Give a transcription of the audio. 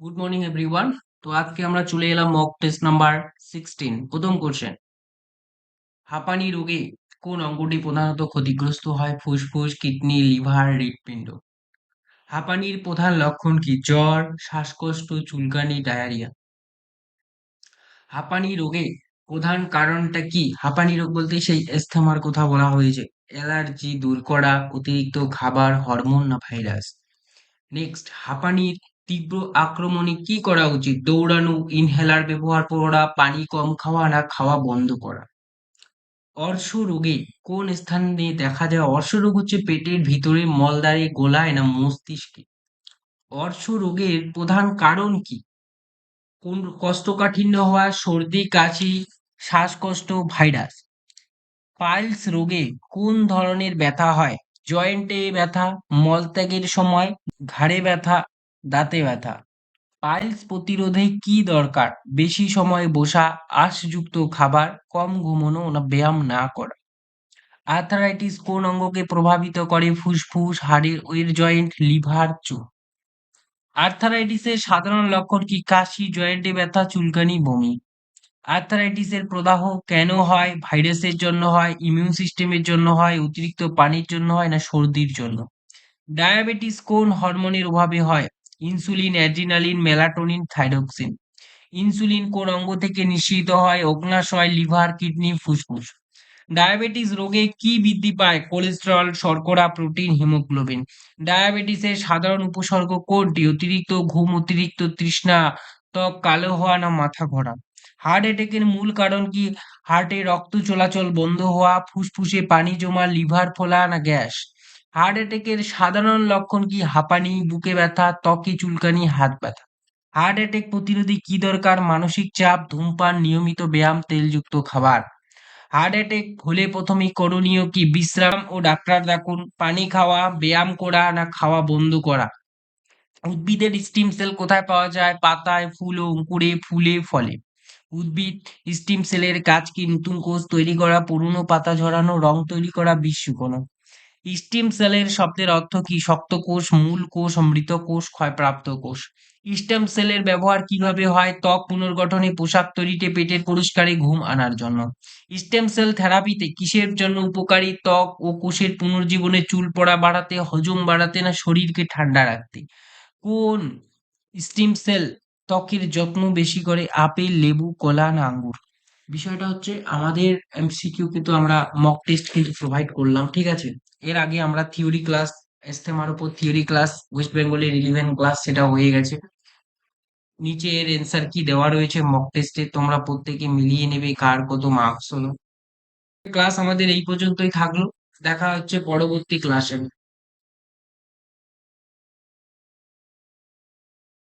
Good morning everyone তো আজকে আমরা চলে এলাম মক টেস্ট নাম্বার সিক্সটিন প্রথম কোশ্চেন হাঁপানি রোগে কোন অঙ্গটি প্রধানত ক্ষতিগ্রস্ত হয়? ফুসফুস, কিডনি, লিভার, হৃৎপিণ্ড। হাঁপানির প্রধান লক্ষণ কি? জ্বর, শ্বাসকষ্ট, চুলকানি, ডায়ারিয়া। হাঁপানি রোগে প্রধান কারণটা কি? হাঁপানি রোগ বলতে সেই এস্থেমার কথা বলা হয়েছে। অ্যালার্জি দূর করা, অতিরিক্ত খাবার, হরমোন না ভাইরাস। নেক্সট হাঁপানির তীব্র আক্রমণে কি করা উচিত? দৌড়ানো ইনহেলার ব্যবহার করা, পানি কম খাওয়া না খাওয়া বন্ধ করা? অর্শ রোগে কোন স্থানে দেখা যায়? অর্শ রোগ হচ্ছে পেটের ভিতরে মলদ্বারে গোলায় না মস্তিষ্কে? অর্শ রোগের প্রধান কারণ কি? কোন কোষ্ঠকাঠিন্য হওয়া, সর্দি, কাশি, শ্বাসকষ্ট, ভাইরাস? পাইলস রোগে কোন ধরনের ব্যথা হয়? জয়েন্টে ব্যথা, মলত্যাগের সময়, ঘাড়ে ব্যথা দাঁতে ব্যথা। পাইলস প্রতিরোধে কি দরকার? বেশি সময় বসা, আঁশযুক্ত খাবার, কম ঘুমানো, না ব্যায়াম না করা? আর্থারাইটিস কোন অঙ্গকে প্রভাবিত করে? ফুসফুস, হাড়ের ওয়ের জয়েন্ট, লিভার চোখ আর্থারাইটিসের সাধারণ লক্ষণ কি? কাশি, জয়েন্টে ব্যথা, চুলকানি, বমি। আর্থারাইটিসের প্রদাহ কেন হয়? ভাইরাসের জন্য হয়, ইমিউন সিস্টেমের জন্য হয়, অতিরিক্ত পানির জন্য হয়, না সর্দির জন্য? ডায়াবেটিস কোন হরমোনের অভাবে হয়? Insulin, adrenaline, melatonin, thyroxine. Insulin কোন অঙ্গ থেকে নিঃসৃত হয়? অগ্নাশয়, লিভার, কিডনি, ফুসফুস। ডায়াবেটিস রোগে কি বৃদ্ধি পায়? কোলেস্টেরল, শর্করা, প্রোটিন, হিমোগ্লোবিন। ডায়াবেটিসের সাধারণ উপসর্গ কোনটি? অতিরিক্ত ঘুম, অতিরিক্ত তৃষ্ণা, ত্বক কালো হওয়া না মাথা ঘোরা? হার্ট অ্যাটাকের মূল কারণ কি? হার্টে রক্ত চলাচল বন্ধ হওয়া, ফুসফুসে পানি জমা, লিভার ফোলা না গ্যাস? হার্ট অ্যাটাকের সাধারণ লক্ষণ কি? হাঁপানি, বুকে ব্যথা, ত্বকে চুলকানি, হাত ব্যথা। হার্ট অ্যাটাক প্রতিরোধে কি দরকার? মানসিক চাপ, ধূমপান, নিয়মিত ব্যায়াম, তেলযুক্ত খাবার। হার্ট অ্যাটাক হলে প্রথমেই করণীয় কি? বিশ্রাম ও ডাক্তার দেখুন পানি খাওয়া, ব্যায়াম করা না খাওয়া বন্ধ করা? উদ্ভিদের স্টিম সেল কোথায় পাওয়া যায়? পাতায় ফুল ও অঙ্কুরে ফুলে ফলে। উদ্ভিদ স্টিম সেলের কাজ কি? নতুন কোষ তৈরি করা, পুরনো পাতা ঝরানো, রং তৈরি করা, বিষ স্টিম সেলের শব্দের অর্থ কি? শক্ত কোষ, মূল কোষ মৃত কোষ, ক্ষয়প্রাপ্ত কোষ। স্টেম সেলের ব্যবহার কীভাবে হয়? ত্বক পুনর্গঠনে পোশাক তৈরিতে পেটের পরিষ্কারে ঘুম আনার জন্য। স্টেম সেল থেরাপিতে কিসের জন্য উপকারী? ত্বক ও কোষের পুনর্জীবনে চুল পড়া বাড়াতে, হজম বাড়াতে না শরীরকে ঠান্ডা রাখতে? কোন স্টিম সেল ত্বকের যত্ন বেশি করে? আপেল, লেবু, কলা না আঙ্গুর? বিষয়টা হচ্ছে আমাদের এমসিকিউ কিন্তু আমরা মক টেস্ট কিন্তু প্রোভাইড করলাম, ঠিক আছে? এর আগে আমরা থিওরি ক্লাস এস্তেমার উপর থিওরি ক্লাস ওয়েস্ট বেঙ্গলের রিলিভেন্ট ক্লাস সেটা হয়ে গেছে। নিচে এর এন্সার কি দেওয়া রয়েছে? মক টেস্টে তোমরা প্রত্যেকে মিলিয়ে নেবে কার কত মার্কস হলো। ক্লাস আমাদের এই পর্যন্তই থাকল। দেখা হচ্ছে পরবর্তী ক্লাসে